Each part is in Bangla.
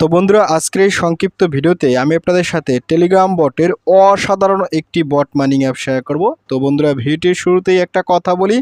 তো বন্ধুরা, আজকের এই সংক্ষিপ্ত ভিডিওতে আমি আপনাদের সাথে টেলিগ্রাম বটের অসাধারণ একটি বট মাইনিং অ্যাপ শেয়ার করব। তো বন্ধুরা, ভিডিওটির শুরুতেই একটা কথা বলি,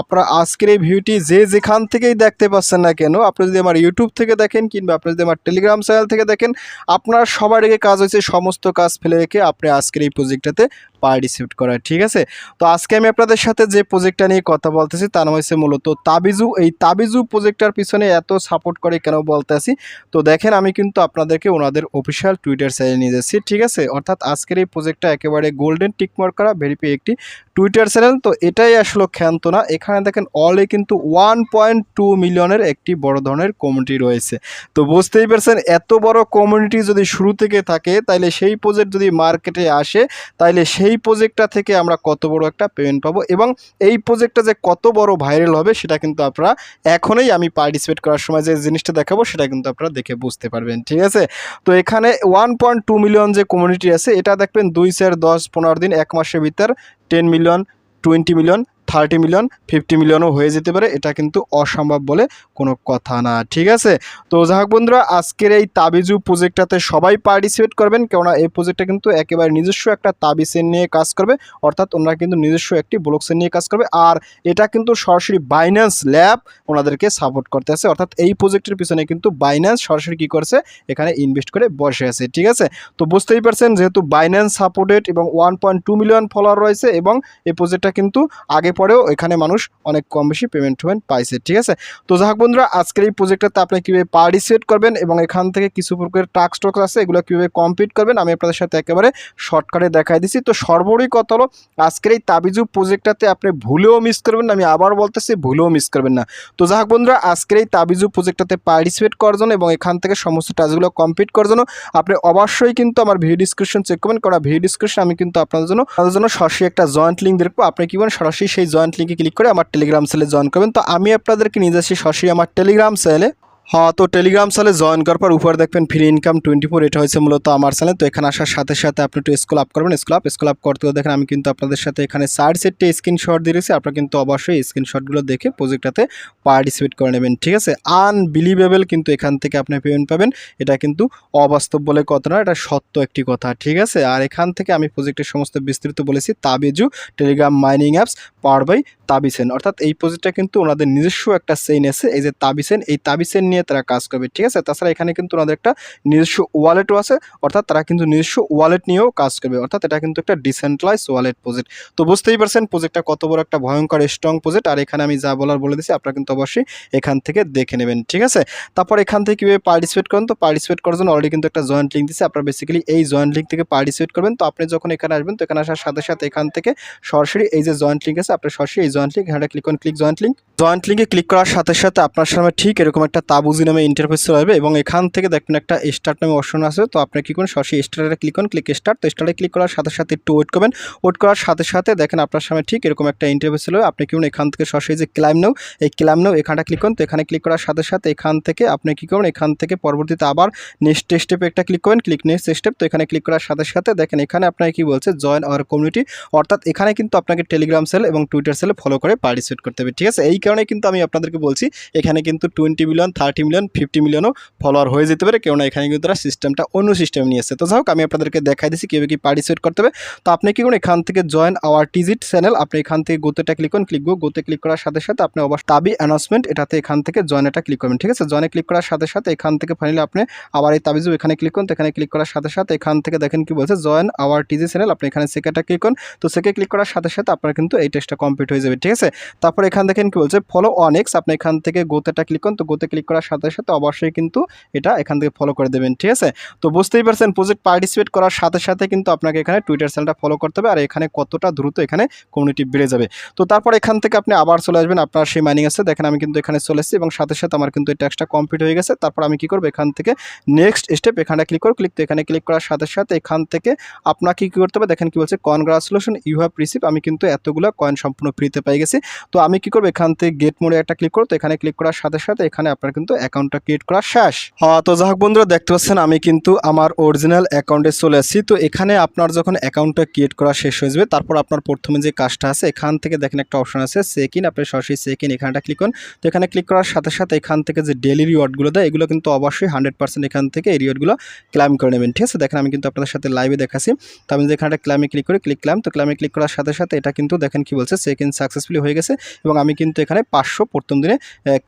আপনারা আজকের এই ভিডিওটি যে যেখান থেকেই দেখতে পাচ্ছেন না কেন, আপনি যদি আমার ইউটিউব থেকে দেখেন কিংবা আপনি যদি আমার টেলিগ্রাম চ্যানেল থেকে দেখেন, আপনার সবার আগে কাজ হয়েছে সমস্ত কাজ ফেলে রেখে আপনি আজকের এই প্রজেক্টটাতে পার্টিসিপেট করার ঠিক আছে? তো আজকে আমি আপনাদের সাথে যে প্রজেক্টটা নিয়ে কথা বলতেছি, তার হচ্ছে মূলত তাবিজু। এই তাবিজু প্রজেক্টটার পিছনে এত সাপোর্ট করে কেন বলতে আসি? তো দেখেন আমি কিন্তু আপনাদেরকে ওনাদের অফিসিয়াল টুইটার সাইডে নিয়ে যাচ্ছি। ঠিক আছে? অর্থাৎ আজকের এই প্রজেক্টটা একেবারে গোল্ডেন টিকমার্ক করা ভেরিপে একটি টুইটার চ্যানেল তো এটাই আসলে ক্ষান্ত না। এখানে দেখেন অলে কিন্তু ওয়ান পয়েন্ট টু মিলিয়নের একটি বড় ধরনের কমিউনিটি রয়েছে। তো বুঝতেই পারছেন, এত বড় কমিউনিটি যদি শুরু থেকে থাকে, তাইলে সেই প্রজেক্ট যদি মার্কেটে আসে, তাইলে সেই প্রজেক্টটা থেকে আমরা কত বড় একটা পেমেন্ট পাবো এবং এই প্রজেক্টটা যে কত বড় ভাইরাল হবে, সেটা কিন্তু আপনারা এখনই আমি পার্টিসিপেট করার সময় যে জিনিসটা দেখাবো, সেটা কিন্তু আপনারা দেখে বুঝতে পারবেন, ঠিক আছে? তো এখানে ওয়ান পয়েন্ট টু মিলিয়ন যে কমিউনিটি আছে, এটা দেখবেন দুই চার দশ পনেরো দিন, এক মাসের ভিতর ten million twenty million thirty million fifty মিলিয়নও হয়ে যেতে পারে, এটা কিন্তু অসম্ভব বলে কোনো কথা না, ঠিক আছে? তো যাই হোক বন্ধুরা, আজকের এই তাবিজু প্রজেক্টটাতে সবাই পার্টিসিপেট করবেন, কেননা এই প্রজেক্টটা কিন্তু একেবারে নিজস্ব একটা তাবিজের নিয়ে কাজ করবে, অর্থাৎ ওনারা কিন্তু নিজস্ব একটি ব্লকসের নিয়ে কাজ করবে, আর এটা কিন্তু সরাসরি বাইন্যান্স ল্যাব ওনাদেরকে সাপোর্ট করতে আছে, অর্থাৎ এই প্রজেক্টের পিছনে কিন্তু বাইন্যান্স সরাসরি কী করছে? এখানে ইনভেস্ট করে বসে আছে, ঠিক আছে? তো বুঝতেই পারছেন, যেহেতু বাইন্যান্স সাপোর্টেড এবং one point two million follower রয়েছে এবং এই প্রজেক্টটা কিন্তু আগে পরেও এখানে মানুষ অনেক কম বেশি পেমেন্ট পেমেন্ট পাইছে, ঠিক আছে? তো যাই বন্ধুরা, আজকের এই প্রজেক্টটাতে আপনি কীভাবে পার্টিসিপেট করবেন এবং এখান থেকে কিছু প্রকার টাস্ক টক আছে, এগুলো কীভাবে কমপ্লিট করবেন, আমি আপনাদের সাথে একেবারে শর্টকাটে দেখাই দিচ্ছি তো সর্বোপরি কথা হলো, আজকের এই তাবিজু প্রজেক্টটাতে আপনি ভুলেও মিস করবেন না, আমি আবার বলতেছি, ভুলেও মিস করবেন না। তো যাই বন্ধুরা, আজকের এই তাবিজু প্রজেক্টটাতে পার্টিসিপেট করার জন্য এবং এখান থেকে সমস্ত টাস্কগুলো কমপ্লিট করার জন্য আপনি অবশ্যই কিন্তু আমার ভিডিও ডিসক্রিপশন চেক করবেন, কারণ ভিডিও ডিসক্রিপশন আমি কিন্তু আপনাদের জন্য আপনাদের জন্য সরাসরি একটা জয়েন্ট লিঙ্ক দেখব আপনি কি করেন সরাসরি সেই জয়েন্ট লিঙ্কে ক্লিক করে আমার টেলিগ্রাম সেলে জয়েন করবেন। তো আমি আপনাদেরকে নিয়ে যাচ্ছি সরাসরি আমার টেলিগ্রাম চ্যানেলে হ্যাঁ তো টেলিগ্রাম চ্যানেলে জয়েন করার পর উপরে দেখবেন ফ্রি ইনকাম টোয়েন্টি ফোর এটা হয়েছে মূলত আমার চ্যানেল তো এখানে আসার সাথে সাথে আপনি একটু স্কুল আপ করবেন স্কুল আপ স্কুল আপ করতে দেখেন আমি কিন্তু আপনাদের সাথে এখানে চার সেটটি স্ক্রিনশট দিয়েছি, আপনারা কিন্তু অবশ্যই স্ক্রিনশটগুলো দেখে প্রজেক্টটাতে পার্টিসিপেট করে নেবেন, ঠিক আছে? আনবিলিভেবল কিন্তু এখান থেকে আপনি পেমেন্ট পাবেন, এটা কিন্তু অবাস্তব বলে কথা না এটা সত্য একটি কথা, ঠিক আছে? আর এখান থেকে আমি প্রজেক্টের সমস্ত বিস্তৃত বলেছি তাবিজু Telegram mining apps power by তাবিসেন অর্থাৎ এই প্রজেক্টটা কিন্তু ওনাদের নিজস্ব একটা চেইন আছে, এই যে তাবিসেন এই তাবিসেন নিয়ে তারা কাজ করবে, ঠিক আছে? তাছাড়া এখানে কিন্তু ওনাদের একটা নিজস্ব ওয়ালেটও আছে, অর্থাৎ তারা কিন্তু নিজস্ব ওয়ালেট নিয়েও কাজ করবে, অর্থাৎ এটা কিন্তু একটা ডিসেন্ট্রালাইজ ওয়ালেট প্রজেক্ট তো বুঝতেই পারছেন প্রজেক্টটা কত বড় একটা ভয়ঙ্কর স্ট্রং প্রজেক্ট আর এখানে আমি যা বলার বলে দিচ্ছি আপনারা কিন্তু অবশ্যই এখান থেকে দেখে নেবেন, ঠিক আছে? তারপর এখান থেকে কীভাবে পার্টিসিপেট করেন? তো পার্টিসিপেট করার জন্য অলরেডি কিন্তু একটা জয়েন্ট লিঙ্ক দিচ্ছে আপনারা বেসিক্যালি এই জয়েন্ট লিঙ্ক থেকে পার্টিসিপেট করবেন। তো আপনি যখন এখানে আসবেন, তো এখানে আসার সাথে সাথে এখান থেকে সরাসরি এই যে জয়েন্ট লিঙ্ক আছে আপনার সরাসরি এই জয়েন্ট লিঙ্ক এখানে ক্লিক করুন ক্লিক জয়েন্ট লিঙ্ক জয়েন্ট লিঙ্কে ক্লিক করার সাথে সাথে আপনার সামনে ঠিক এরকম একটা তাবুজি নামে ইন্টারফেস চলে আসবে এবং এখান থেকে দেখবেন একটা স্টার্ট নামে অপশন আছে। তো আপনি কী করুন, সরাসরি স্টার্টে ক্লিক করুন ক্লিক স্টার্ট তো স্টার্টে ক্লিক করার সাথে সাথে একটু ওয়েট করবেন। ওয়েট করার সাথে সাথে দেখেন আপনার সামনে ঠিক এরকম একটা ইন্টারফেস চলে আপনি কি করুন, এখান থেকে সরাসরি যে ক্লাইম নেও এই ক্লাইম নেও এখানটা ক্লিক করুন। তো এখানে ক্লিক করার সাথে সাথে এখান থেকে আপনি কী করুন, এখান থেকে পরবর্তীতে আবার নেক্সট স্টেপে একটা ক্লিক করবেন। ক্লিক নেক্সট স্টেপ তো এখানে ক্লিক করার সাথে সাথে দেখেন এখানে আপনাকে কি বলছে জয়েন আওয়ার কমিউনিটি অর্থাৎ এখানে কিন্তু আপনাকে টেলিগ্রাম সেল এবং টুইটার সেলে ফলো করে পার্টিসিপেট করতে হবে। ঠিক আছে? এই কারণে কিন্তু আমি আপনাদেরকে বলছি, এখানে কিন্তু twenty million thirty million fifty মিলিয়নও follower হয়ে যেতে পারে। কেননা এখানে কিন্তু তারা সিস্টেমটা অন্য সিস্টেম নিয়েছে তো যাই হোক, আমি আপনাদেরকে দেখাই দিচ্ছি কীভাবে কি পার্টিসিপেট করতে হবে। তো আপনি কি করুন এখান থেকে জয়েন আওয়ার টিজিট চ্যানেল আপনি এখান থেকে গোতেটা ক্লিক করুন ক্লিক গোতে ক্লিক করার সাথে সাথে আপনি অবশ্যই তাবি অ্যানাউন্সমেন্ট এটাতে এখান থেকে জয়েন এটা ক্লিক করবেন, ঠিক আছে? জয়েনে ক্লিক করার সাথে সাথে এখান থেকে ফাইনালি আপনি আবার এই তাবিজু এখানে ক্লিক করুন, তো এখানে ক্লিক করার সাথে সাথে এখান থেকে দেখেন কি বলছে জয়েন আওয়ার টিজি চ্যানেল আপনি এখানে সেকেটা ক্লিক করুন। তো সেকে ক্লিক করার সাথে সাথে আপনার কিন্তু এই টেস্টটা কমপ্লিট হয়ে যাবে, ঠিক আছে? তারপর এখান দেখেন কি বলছে ফলো অন এক্স আপনি এখান থেকে গোতেটা ক্লিক করুন, তো গোতে ক্লিক করার সাথে সাথে অবশ্যই কিন্তু এটা এখান থেকে ফলো করে দেবেন, ঠিক আছে? তো বুঝতেই পারছেন প্রজেক্ট পার্টিসিপেট করার সাথে সাথে কিন্তু আপনাকে এখানে টুইটার চ্যানেলটা ফলো করতে হবে আর এখানে কতটা দ্রুত এখানে কমিউনিটি বেড়ে যাবে। তো তারপর এখান থেকে আপনি আবার চলে আসবেন, আপনার সেই মাইনিং আছে দেখেন আমি কিন্তু এখানে চলে এসেছি এবং সাথে সাথে আমার কিন্তু এই ট্যাক্সটা কমপ্লিট হয়ে গেছে। তারপর আমি কি করব? এখান থেকে নেক্সট স্টেপ এখানে ক্লিক করব। ক্লিক তো এখানে ক্লিক করার সাথে সাথে এখান থেকে আপনাকে কী করতে হবে? দেখেন কি বলছে কনগ্রাচুলেশন ইউ হ্যাভ রিসিভ আমি কিন্তু এতগুলো কয়েন সম্পূর্ণ ফ্রিতে পাই গেছি। তো আমি কি করব? এখান থেকে গেট মোড়ে একটা ক্লিক করব। তো এখানে ক্লিক করার সাথে সাথে এখানে আপনার কিন্তু কিন্তু অ্যাকাউন্টটা ক্রিয়েট করা শেষ। আহ, তো যাই হোক বন্ধুরা দেখতে পাচ্ছেন আমি কিন্তু আমার অরিজিনাল অ্যাকাউন্টে চলে আসছি। তো এখানে আপনার যখন অ্যাকাউন্টটা ক্রিয়েট করা শেষ হয়ে যাবে তারপর আপনার প্রথমে যে কাজটা আছে এখান থেকে দেখেন একটা অপশন আছে চেক ইন আপনি সরাসরি চেক ইন এখানটা ক্লিক করুন। তো এখানে ক্লিক করার সাথে সাথে এখান থেকে যে ডেলি রিওয়ার্ডগুলো দেয় এগুলো কিন্তু অবশ্যই হান্ড্রেড পার্সেন্ট এখান থেকে এই রিওয়ার্ডগুলো ক্লাইম করে নেবেন ঠিক আছে? দেখেন আমি কিন্তু আপনাদের সাথে লাইভে দেখাচ্ছি। তো আমি যে এখানটা ক্লাইমে ক্লিক করি ক্লিক ক্লাইম তো ক্লাইমে ক্লিক করার সাথে সাথে এটা কিন্তু দেখেন কি বলছে চেক ইন সাকসেসফুলি হয়ে গেছে এবং আমি কিন্তু এখানে পাঁচশো প্রথম দিনে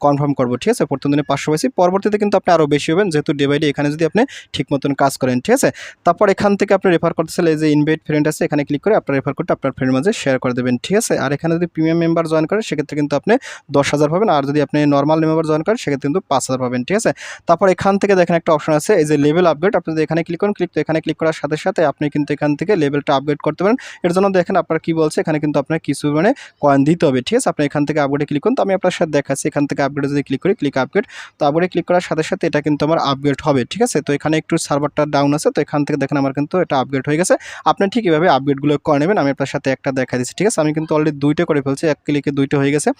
কনফার্ম করব ঠিক আছে? প্রথম দিনে পাঁচশো পাইছি পরবর্তীতে কিন্তু আপনি আরও বেশি হবেন, যেহেতু ডে বাই ডে এখানে যদি আপনি ঠিক মতন কাজ করেন, ঠিক আছে? তারপর এখান থেকে আপনি রেফার করতে চাইলে যে ইনভাইট ফ্রেন্ড আছে, এখানে ক্লিক করে আপনার রেফার করতে আপনার ফ্রেন্ড মাঝে শেয়ার করে দেবেন, ঠিক আছে? আর এখানে যদি প্রিমিয়াম মেম্বার জয়েন করেন, সেক্ষেত্রে কিন্তু আপনি দশ হাজার পাবেন। আর যদি আপনি নর্মাল মেম্বার জয়েন করেন, সেক্ষেত্রে কিন্তু পাঁচ হাজার পাবেন, ঠিক আছে? তারপর এখান থেকে দেখেন একটা অপশন আছে, এই যে লেভেল আপগ্রেড আপনি যদি এখানে ক্লিক করেন ক্লিক তো এখানে ক্লিক করার সাথে সাথে আপনি কিন্তু এখান থেকে লেভেলটা আপগ্রেড করতে পারেন। এর জন্য দেখেন আপনার কি বলছে, এখানে কিন্তু আপনার কিছু মানে কয়েন দিতে হবে, ঠিক আছে? আপনি এখান থেকে আপগ্রেডে ক্লিক করুন। তো আমি আপনার সাথে দেখাচ্ছি, এখান থেকে আপগ্রেডে যদি ক্লিক করি ক্লিক আপগ্রেড তো আপগ্রেডে ক্লিক করার সাথে সাথে এটা কিন্তু আমার আপগ্রেড হবে, ঠিক আছে? তো এখানে একটু সার্ভারটা ডাউন আছে, তো এখান থেকে দেখেন আমার কিন্তু এটা আপগ্রেড হয়ে গেছে। আপনি ঠিক এভাবে আপগ্রেডগুলো করে নেবেন, আমি আপনার সাথে একটা দেখা দিচ্ছি, ঠিক আছে? আমি কিন্তু অলরেডি দুইটা করে ফেলছি, এক ক্লিকে দুইটা হয়ে গেছে।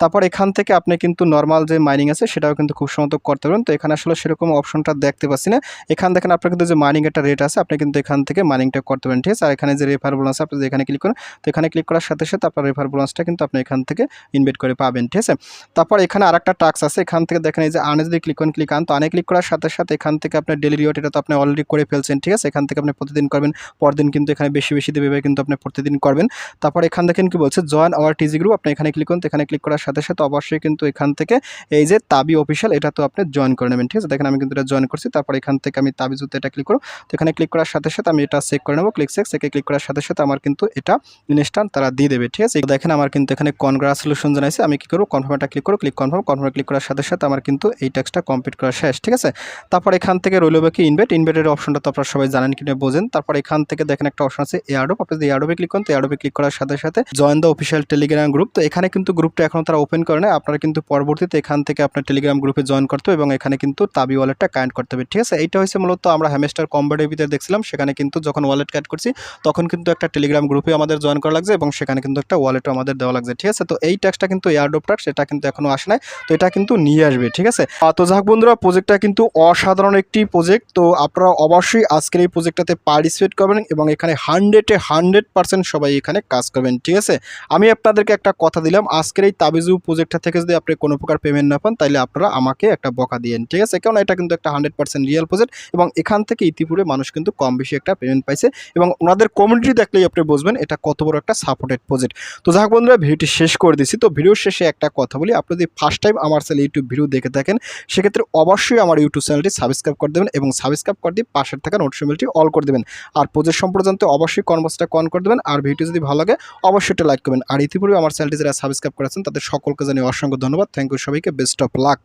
তারপর এখান থেকে আপনি কিন্তু নর্মাল যে মাইনিং আছে, সেটাও কিন্তু খুব সমত করতে পারেন তো এখানে আসলে সেরকম অপশনটা দেখতে পাচ্ছি না। এখান দেখেন আপনার কিন্তু যে মাইনিং একটা রেট আছে, আপনি কিন্তু এখান থেকে মাইনিংটা করতে পারেন, ঠিক আছে? আর এখানে যে রেফার বোনাস আপনি এখানে ক্লিক করেন, তো এখানে ক্লিক করার সাথে সাথে আপনার রেফার বোনাসটা কিন্তু আপনি এখান থেকে ইনভেট করে পাবেন, ঠিক আছে? তারপর এখানে আরেকটা টাক্স আছে, এখান থেকে দেখেন এই যে আনে যদি ক্লিক করেন ক্লিক আন, তো আনে ক্লিক করার সাথে সাথে এখান থেকে আপনার ডেলি রিওয়ার্ড এটা তো আপনি অলরেডি করে ফেলছেন, ঠিক আছে? এখান থেকে আপনি প্রতিদিন করবেন, পরদিন কিন্তু এখানে বেশি বেশি দেবে কিন্তু আপনি প্রতিদিন করবেন। তারপর এখান দেখেন কি বলছে জয়েন আওয়ার টিজি গ্রুপ আপনি এখানে ক্লিক করুন এখানে ক্লিক করার সাথে সাথে অবশ্যই কিন্তু এখান থেকে এই যে তাবি অফিসিয়াল এটা তো আপনি জয়েন করে নেবেন, ঠিক আছে? দেখেন আমি কিন্তু এটা জয়েন করছি, তারপর এখান থেকে আমি তাবি জুতে এটা ক্লিক করব, তো এখানে ক্লিক করার সাথে সাথে আমি এটা চেক করে নেব ক্লিক চেক চেকে ক্লিক করার সাথে সাথে আমার কিন্তু এটা ইনস্ট্যান্ট তারা দিয়ে দেবে, ঠিক আছে? দেখেন আমার কিন্তু এখানে কনগ্রাচুলেশন জানাইছে, আমি কি করব? কনফার্মটা ক্লিক করব ক্লিক কনফার্ম কনফার্ম ক্লিক করার সাথে সাথে আমার কিন্তু এই ট্যাক্সটা কমপ্লিট করা শেষ, ঠিক আছে? তারপর এখান থেকে রইল বাকি ইনভেট ইনভেটের অপশনটা তো আপনারা সবাই জানেন কিনা বোঝেন। তারপর এখান থেকে দেখেন একটা অপশন আছে এয়ারডোপ আপনি যদি এয়ারডোপে ক্লিক করেন, তো এয়ারডোপে ক্লিক করার সাথে সাথে join the official Telegram group তো এখানে কিন্তু গ্রুপটা এখন তারা ওপেন করে নেয় আপনারা কিন্তু পরবর্তীতে এখান থেকে আপনার টেলিগ্রাম গ্রুপে জয়েন করতে হবে এবং এখানে কিন্তু তাবি ওয়ালেটটা কানেক্ট করতে হবে, ঠিক আছে? এইটা হচ্ছে মূলত আমরা হ্যামেস্টার কম্বার্টের ভিতরে দেখছিলাম। সেখানে কিন্তু যখন ওয়ালেট কানেক্ট করছি, তখন কিন্তু একটা টেলিগ্রাম গ্রুপে আমাদের জয়েন করা লাগছে এবং সেখানে কিন্তু একটা ওয়ালেটও আমাদের দেওয়া লাগছে, ঠিক আছে? তো এই ট্যাক্সটা কিন্তু এয়ারডোপ ট্যাক্স সেটা কিন্তু এখনও আসে নাই। তো এটা কিন্তু নিয়ে আসবে, ঠিক আছে? আহ, তো যাক বন্ধুরা প্রজেক্টটা কিন্তু অসাধারণ একটি প্রজেক্ট তো আপনারা অবশ্যই আজকের এই প্রজেক্টটাতে পার্টিসিপেট করবেন এবং এখানে হান্ড্রেডে হান্ড্রেড পার্সেন্ট সবাই এখানে কাজ করবেন ঠিক আছে? আমি আপনাদেরকে একটা কথা দিলাম আজকের এই তাবিজু প্রজেক্টটা থেকে যদি আপনি কোনো প্রকার পেমেন্ট না পান তাহলে আপনারা আমাকে একটা বকা দিয়েন ঠিক আছে? কারণ এটা কিন্তু একটা হান্ড্রেড পার্সেন্ট রিয়েল প্রজেক্ট এবং এখান থেকে ইতিপূর্বে মানুষ কিন্তু কম বেশি একটা পেমেন্ট পাইছে এবং ওনাদের কমিউনিটি দেখলেই আপনি বুঝবেন এটা কত বড় একটা সাপোর্টেড প্রজেক্ট তো যাক বন্ধুরা ভিডিওটি শেষ করে দিছি। তো ভিডিওর শেষে একটা কথা বলি আপনি যদি ফার্স্ট টাইম আমার চ্যানেল ইউটিউব ভিডিও দেখে থাকেন সেক্ষেত্রে অবশ্যই আমার ইউটিউব চ্যানেলটি সাবস্ক্রাইব করে দেবেন এবং সাবস্ক্রাইব করে দিয়ে পাশের থাকা নোটিফিকেশনটি অল করে দেবেন। আর প্রজেক্ট সম্পর্কে অবশ্যই কনভার্সটা কন করে দেবেন। আর ভিডিও যদি ভালো লাগে, অবশ্যই একটা লাইক করবেন। আর ইতিপূর্বে আমার চ্যানেলটি যারা সাবস্ক্রাইব করেছেন, তাদের সকলকে জানিয়ে অসংখ্য ধন্যবাদ। থ্যাংক ইউ সবাইকে। Best of luck